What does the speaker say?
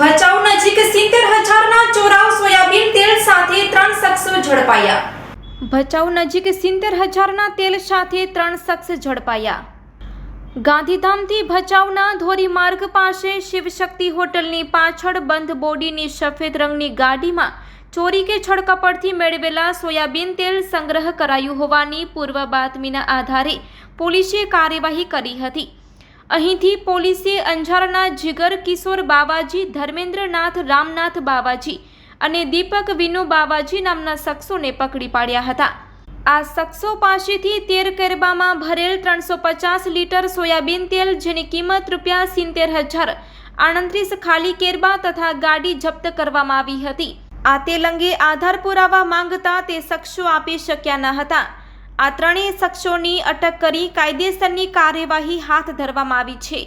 ભચાઉ નજીક સિત્તેર હજારના ચોરાવ સોયાબીન તેલ સાથે ત્રણ શખ્સો ઝડપાયા. ભચાઉ નજીક સિત્તેર હજારના તેલ સાથે ત્રણ શખ્સ ઝડપાયા. ગાંધીધામથી ભચાઉના ધોરીમાર્ગ પાસે શિવશક્તિ હોટલની પાછળ બંધ બોડીની સફેદ રંગની ગાડીમાં ચોરી કે છળકપટથી મેળવેલા સોયાબીન તેલ સંગ્રહ કરાયું હોવાની પૂર્વ બાતમીના આધારે પોલીસે કાર્યવાહી કરી હતી. અહીંથી પોલીસે અંજારના જીગર કિશોર બાવાજી, ધર્મેન્દ્રનાથ રામનાથ બાવાજી અને દીપક વિનુ બાવાજી નામના શખ્સોને પકડી પાડ્યા હતા. આ શખ્સો પાસેથી તેર કેરબામાં ભરેલ ત્રણસો પચાસ લીટર સોયાબીન તેલ જેની કિંમત રૂપિયા સિત્તેર હજાર આડત્રીસ ખાલી કેરબા તથા ગાડી જપ્ત કરવામાં આવી હતી. આ તેલ અંગે આધાર પુરાવા માંગતા તે શખ્સો આપી શક્યા ન હતા. આ ત્રણેય શખ્સોની અટક કરી કાયદેસરની કાર્યવાહી હાથ ધરવામાં આવી છે.